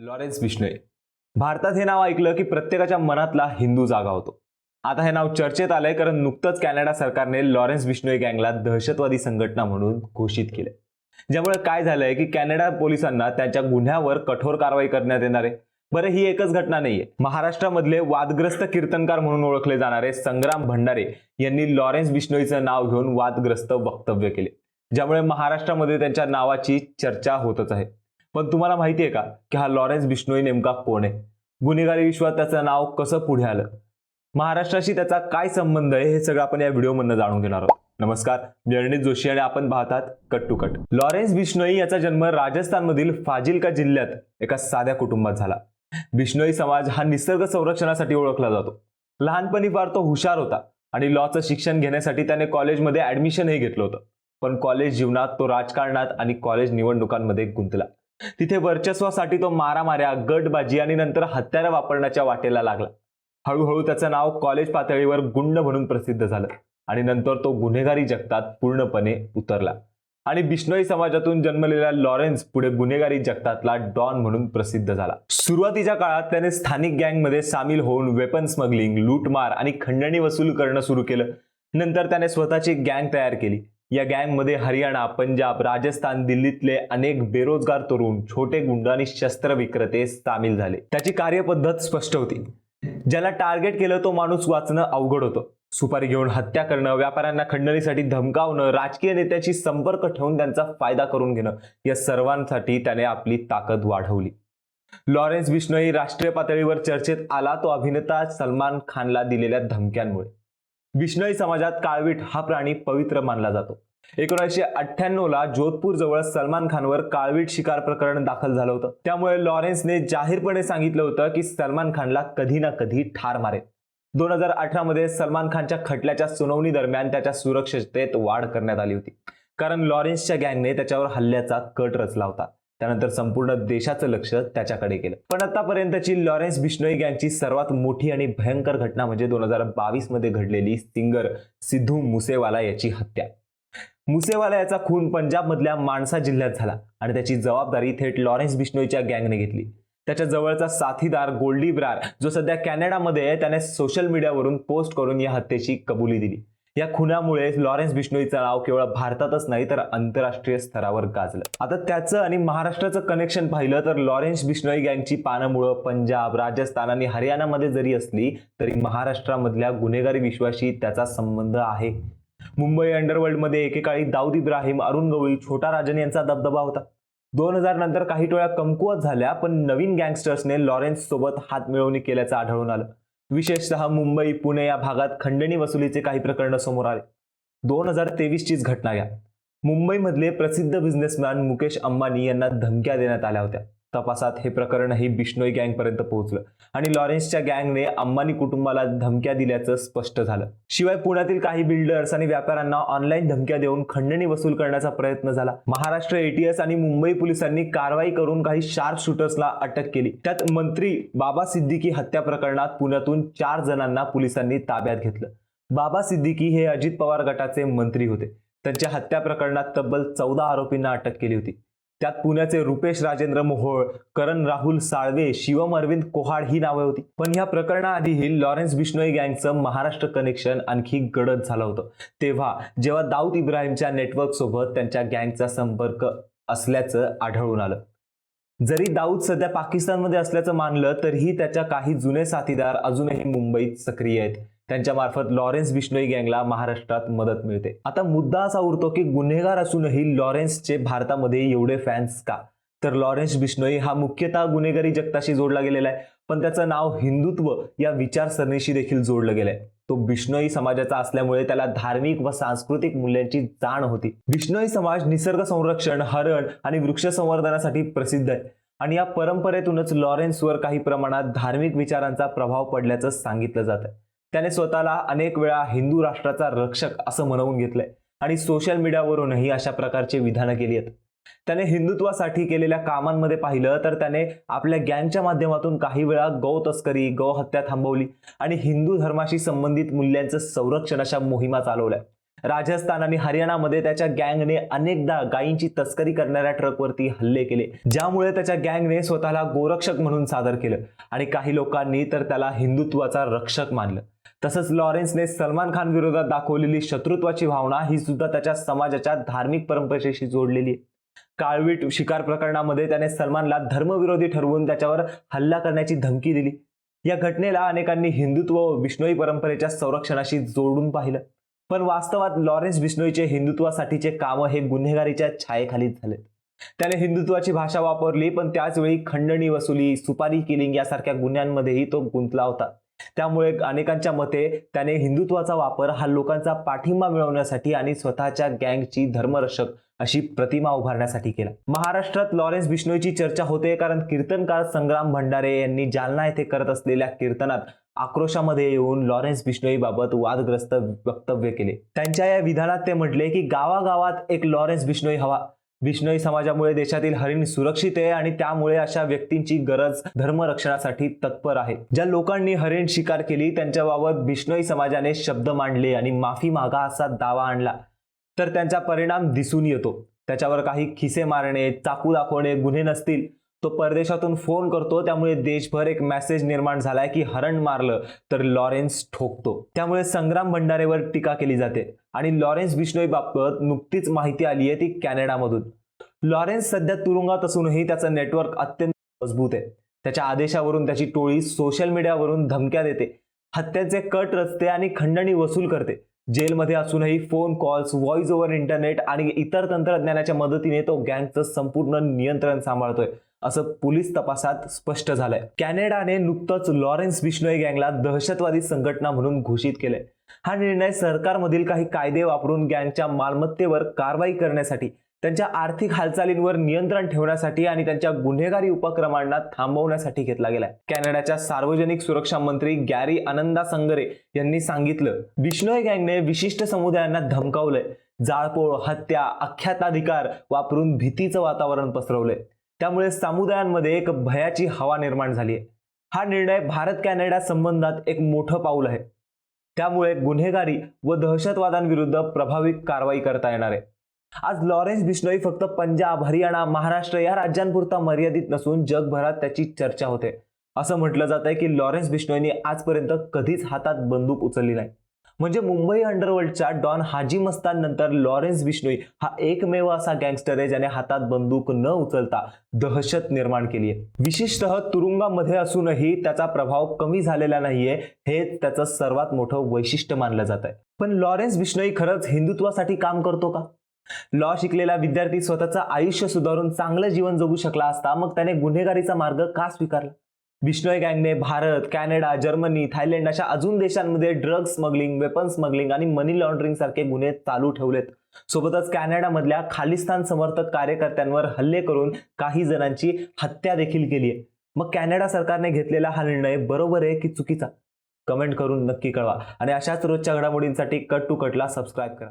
Lawrence Bishnoi. भारतात हे नाव ऐकलं की प्रत्येकाच्या मनातला हिंदू जागा होतो. आता हे नाव चर्चेत आलंय कारण नुकतंच कॅनडा सरकारने लॉरेन्स बिश्नोई गँगला दहशतवादी संघटना म्हणून घोषित केले ज्यामुळे काय झालंय की कॅनडा पोलिसांना त्यांच्या गुन्ह्यावर कठोर कारवाई करण्यात येणार आहे. बरं ही एकच घटना नाहीये. महाराष्ट्रामधले वादग्रस्त कीर्तनकार म्हणून ओळखले जाणारे संग्राम भंडारे यांनी लॉरेन्स बिश्नोईचं नाव घेऊन वादग्रस्त वक्तव्य केले. ज्यामुळे महाराष्ट्रामध्ये त्यांच्या नावाची चर्चा होतच आहे. पण तुम्हाला माहिती आहे का की हा लॉरेन्स बिश्नोई नेमका कोण आहे? गुन्हेगारी विश्वात त्याचं नाव कसं पुढे आलं? महाराष्ट्राशी त्याचा काय संबंध आहे हे सगळं आपण या व्हिडिओमधनं जाणून घेणार आहोत. नमस्कार मी जोशी आणि आपण पाहतात cut to cut. Lawrence Bishnoi याचा जन्म राजस्थानमधील फाजिलका जिल्ह्यात एका साध्या कुटुंबात झाला. बिश्नोई समाज हा निसर्ग संरक्षणासाठी ओळखला जातो. लहानपणी फार तो हुशार होता आणि लॉचं शिक्षण घेण्यासाठी त्याने कॉलेजमध्ये ऍडमिशनही घेतलं होतं. पण कॉलेज जीवनात तो राजकारणात आणि कॉलेज निवडणुकांमध्ये गुंतला. तिथे वर्चस्वासाठी तो मारामाऱ्या गटबाजी आणि नंतर हत्यारं वापरण्याच्या वाटेला लागला. हळूहळू त्याचं नाव कॉलेज पातळीवर गुंड म्हणून प्रसिद्ध झालं आणि नंतर तो गुन्हेगारी जगतात पूर्णपणे उतरला. आणि बिश्नोई समाजातून जन्मलेला लॉरेन्स पुढे गुन्हेगारी जगतातला डॉन म्हणून प्रसिद्ध झाला. सुरुवातीच्या काळात त्याने स्थानिक गँगमध्ये सामील होऊन वेपन स्मगलिंग लूटमार आणि खंडणी वसूल करणं सुरू केलं. नंतर त्याने स्वतःची गँग तयार केली. या गँगमध्ये हरियाणा पंजाब राजस्थान दिल्लीतले अनेक बेरोजगार तरुण छोटे गुंड आणि शस्त्र विक्रेते सामील झाले. त्याची कार्यपद्धत स्पष्ट होती. ज्याला टार्गेट केलं तो माणूस वाचणं अवघड होतं. सुपारी घेऊन हत्या करणं व्यापाऱ्यांना खंडणीसाठी धमकावणं राजकीय नेत्याशी संपर्क ठेवून त्यांचा फायदा करून घेणं या सर्वांसाठी त्याने आपली ताकद वाढवली. लॉरेन्स बिश्नोई राष्ट्रीय पातळीवर चर्चेत आला तो अभिनेता सलमान खानला दिलेल्या धमक्यांमुळे. विष्णई समाजात काळवीट हा प्राणी पवित्र मानला जातो. एकोणीसशे अठ्ठ्याण्णव ला जोधपूर जवळ सलमान खानवर काळवीट शिकार प्रकरण दाखल झालं होतं. त्यामुळे लॉरेन्सने जाहीरपणे सांगितलं होतं की सलमान खानला कधी ना कधी ठार मारेल. दोन हजार अठरा मध्ये सलमान खानच्या खटल्याच्या सुनावणी दरम्यान त्याच्या सुरक्षिततेत वाढ करण्यात आली होती. कारण लॉरेन्सच्या गँगने त्याच्यावर हल्ल्याचा कट रचला होता. त्यानंतर संपूर्ण देशाचं लक्ष त्याच्याकडे गेलं. पण आतापर्यंतची लॉरेन्स बिश्नोई गँगची सर्वात मोठी आणि भयंकर घटना म्हणजे दोन हजार बावीसमध्ये घडलेली सिंगर सिद्धू मुसेवाला याची हत्या. मुसेवाला याचा खून पंजाबमधल्या माणसा जिल्ह्यात झाला आणि त्याची जबाबदारी थेट लॉरेन्स बिश्नोईच्या गँगने घेतली. त्याच्या जवळचा साथीदार गोल्डी ब्रार जो सध्या कॅनडामध्ये आहे त्याने सोशल मीडियावरून पोस्ट करून या हत्येची कबुली दिली. या खुनामुळे लॉरेन्स बिश्नोईचं नाव केवळ भारतातच नाही तर आंतरराष्ट्रीय स्तरावर गाजलं. आता त्याचं आणि महाराष्ट्राचं कनेक्शन पाहिलं तर लॉरेन्स बिश्नोई गँगची पानमुळं पंजाब राजस्थान आणि हरियाणामध्ये जरी असली तरी महाराष्ट्रामधल्या गुन्हेगारी विश्वाशी त्याचा संबंध आहे. मुंबई अंडरवर्ल्डमध्ये एकेकाळी दाऊद इब्राहिम अरुण गवळी छोटा राजन यांचा दबदबा होता. दोन हजार नंतर काही टोळ्या कमकुवत झाल्या पण नवीन गँगस्टर्सने लॉरेन्स सोबत हात मिळवणी केल्याचं आढळून आलं. विशेषतः मुंबई पुणे या भागात खंडणी वसुलीचे काही प्रकरण समोर आले. दोन हजार तेवीसचीच घटना घ्या मुंबईमधले प्रसिद्ध बिझनेसमॅन मुकेश अंबानी यांना धमक्या देण्यात आल्या होत्या. तपासात हे प्रकरणही बिश्नोई गँगपर्यंत पोहोचलं. आणि लॉरेन्सच्या गँगने अंबानी कुटुंबाला धमक्या दिल्याचं स्पष्ट झालं. शिवाय पुण्यातील काही बिल्डर्स आणि व्यापाऱ्यांना ऑनलाईन धमक्या देऊन खंडणी वसूल करण्याचा प्रयत्न झाला. महाराष्ट्र एटीएस आणि मुंबई पोलिसांनी कारवाई करून काही शार्प शूटर्सला अटक केली. त्यात मंत्री बाबा सिद्दीकी हत्या प्रकरणात पुण्यातून चार जणांना पोलिसांनी ताब्यात घेतलं. बाबा सिद्दीकी हे अजित पवार गटाचे मंत्री होते. त्यांच्या हत्या प्रकरणात तब्बल चौदा आरोपींना अटक केली होती. त्यात पुण्याचे रुपेश राजेंद्र मोहोळ करण राहुल साळवे शिवम अरविंद कोहाड ही नावे होती. पण या प्रकरणाआधीही लॉरेन्स बिश्नोई गँगचं महाराष्ट्र कनेक्शन आणखी गडद झालं होतं. तेव्हा जेव्हा दाऊद इब्राहिमच्या नेटवर्क सोबत त्यांच्या गँगचा संपर्क असल्याचं आढळून आलं. जरी दाऊद सध्या पाकिस्तानमध्ये असल्याचं मानलं तरीही त्याच्या काही जुने साथीदार अजूनही मुंबईत सक्रिय आहेत. त्यांच्यामार्फत लॉरेन्स बिश्नोई गँगला महाराष्ट्रात मदत मिळते. आता मुद्दा असा उरतो की गुन्हेगार असूनही लॉरेन्सचे भारतामध्ये एवढे फॅन्स का? तर लॉरेन्स बिश्नोई हा मुख्यतः गुन्हेगारी जगताशी जोडला गेलेला आहे पण त्याचं नाव हिंदुत्व या विचारसरणीशी देखील जोडलं गेलंय. तो बिश्नोई समाजाचा असल्यामुळे त्याला धार्मिक व सांस्कृतिक मूल्यांची जाण होती. बिश्नोई समाज निसर्ग संरक्षण हरण आणि वृक्ष संवर्धनासाठी प्रसिद्ध आहे आणि या परंपरेतूनच लॉरेन्सवर काही प्रमाणात धार्मिक विचारांचा प्रभाव पडल्याचं सांगितलं जात आहे त्याने स्वतःला अनेक वेळा हिंदू राष्ट्राचा रक्षक असं म्हणवून घेतलंय. आणि सोशल मीडियावरूनही अशा प्रकारचे विधानं केली आहेत. त्याने हिंदुत्वासाठी केलेल्या कामांमध्ये पाहिलं तर त्याने आपल्या गँगच्या माध्यमातून काही वेळा गौ तस्करी गौ हत्या थांबवली. आणि हिंदू धर्माशी संबंधित मूल्यांचं संरक्षण अशा मोहिमा चालवल्या. राजस्थान आणि हरियाणामध्ये त्याच्या गँगने अनेकदा गायींची तस्करी करणाऱ्या ट्रकवरती हल्ले केले. ज्यामुळे त्याच्या गँगने स्वतःला गोरक्षक म्हणून सादर केलं आणि काही लोकांनी तर त्याला हिंदुत्वाचा रक्षक मानलं. तसंच लॉरेन्सने सलमान खान विरोधात दाखवलेली शत्रुत्वाची भावना ही सुद्धा त्याच्या समाजाच्या धार्मिक परंपरेशी जोडलेली आहे. काळवीट शिकार प्रकरणामध्ये त्याने सलमानला धर्मविरोधी ठरवून त्याच्यावर हल्ला करण्याची धमकी दिली. या घटनेला अनेकांनी हिंदुत्व व विष्णोई परंपरेच्या संरक्षणाशी जोडून पाहिलं. पण वास्तवात लॉरेन्स बिश्नोईचे हिंदुत्वासाठीचे काम हे गुन्हेगारीच्या छायेखाली झाले त्याने हिंदुत्वाची भाषा वापरली पण त्याच वेळी खंडणी वसुली सुपारी किलिंग यासारख्या गुन्ह्यांमध्येही तो गुंतला होता. त्यामुळे अनेकांच्या मते त्याने हिंदुत्वाचा वापर हा लोकांचा पाठिंबा मिळवण्यासाठी आणि स्वतःच्या गँगची धर्मरक्षक अशी प्रतिमा उभारण्यासाठी केला. महाराष्ट्रात लॉरेन्स बिश्नोईची चर्चा होते कारण कीर्तनकार संग्राम भंडारे यांनी जालना येथे करत असलेल्या कीर्तनात आक्रोशामध्ये येऊन लॉरेन्स बिश्नोईबाबत वादग्रस्त वक्तव्य केले. त्यांच्या या विधानात ते म्हटले की गावागावात एक लॉरेन्स बिश्नोई हवा. बिश्नोई समाजामुळे देशातील हरिण सुरक्षित आहे आणि त्यामुळे अशा व्यक्तींची गरज धर्मरक्षणासाठी तत्पर आहे. ज्या लोकांनी हरिण शिकार केली त्यांच्याबाबत बिश्नोई समाजाने शब्द मांडले आणि माफी मागा असा दावा आणला. तर त्यांचा परिणाम दिसून येतो. त्याच्यावर काही खिसे मारणे चाकू दाखवणे गुन्हे नसतील. तो परदेशातून फोन करतो त्यामुळे देशभर एक मेसेज निर्माण झालाय की हरण मारलं तर लॉरेन्स ठोकतो. त्यामुळे संग्राम भंडारेवर टीका केली जाते. आणि लॉरेन्स बिश्नोई बाबत नुकतीच माहिती आली आहे ती कॅनडामधून. लॉरेन्स सध्या तुरुंगात असूनही त्याचं नेटवर्क अत्यंत मजबूत आहे. त्याच्या आदेशावरून त्याची टोळी सोशल मीडियावरून धमक्या देते. हत्याचे कट रचते आणि खंडणी वसूल करते. जेलमध्ये असूनही phone calls voice over internet आणि इतर तंत्रज्ञानाच्या मदतीने तो गँगचं संपूर्ण नियंत्रण सांभाळतोय. असं पोलीस तपासात स्पष्ट झालंय. कॅनडाने नुकतंच लॉरेन्स बिश्नोई गँगला दहशतवादी संघटना म्हणून घोषित केलंय. हा निर्णय सरकारमधील काही कायदे वापरून गँगच्या मालमत्तेवर कारवाई करण्यासाठी त्यांच्या आर्थिक हालचालींवर नियंत्रण ठेवण्यासाठी आणि त्यांच्या गुन्हेगारी उपक्रमांना थांबवण्यासाठी घेतला गेलाय. कॅनडाच्या सार्वजनिक सुरक्षा मंत्री गॅरी आनंदा संगरे यांनी सांगितलं बिश्नोई गँगने विशिष्ट समुदायांना धमकावलंय. जाळपोळ हत्या अख्याताधिकार वापरून भीतीचं वातावरण पसरवलंय. त्यामुळे समुदायांमध्ये एक भयाची हवा निर्माण झाली आहे. हा निर्णय भारत कॅनडा संबंधात एक मोठं पाऊल आहे. त्यामुळे गुन्हेगारी व दहशतवादांविरुद्ध प्रभावी कारवाई करता येणार आहे. आज लॉरेन्स बिश्नोई फक्त पंजाब हरियाणा महाराष्ट्र या राज्यांपुरता मर्यादित नसून जगभरात त्याची चर्चा होते. असं म्हटलं जात आहे की लॉरेन्स बिश्नोईने आजपर्यंत कधीच हातात बंदूक उचलली नाही. म्हणजे मुंबई अंडरवर्ल्डच्या डॉन हाजी मस्तान नंतर लॉरेन्स बिश्नोई हा एकमेव असा गँगस्टर आहे ज्याने हातात बंदूक न उचलता दहशत निर्माण केली आहे. विशेषतः तुरुंगामध्ये असूनही त्याचा प्रभाव कमी झालेला नाहीये हे त्याचं सर्वात मोठं वैशिष्ट्य मानलं जात आहे पण लॉरेन्स बिश्नोई खरंच हिंदुत्वासाठी काम करतो का? लॉ शिकलेला विद्यार्थी स्वतःचं आयुष्य सुधारून चांगलं जीवन जगू शकला असता मग त्याने गुन्हेगारीचा मार्ग का स्वीकारला? बिश्नोई गँगने भारत कॅनडा जर्मनी थायलंड अशा अजून देशांमध्ये ड्रग स्मगलिंग वेपन स्मगलिंग आणि मनी लॉन्ड्रिंग सारखे गुन्हे चालू ठेवलेत. सोबतच कॅनडामधल्या खालिस्तान समर्थक कार्यकर्त्यांवर हल्ले करून काही जणांची हत्या देखील केली आहे. मग कॅनडा सरकारने घेतलेला हा निर्णय बरोबर आहे की चुकीचा? कमेंट करून नक्की कळवा. आणि अशाच रोजच्या घडामोडींसाठी कट टू कटला सबस्क्राईब करा.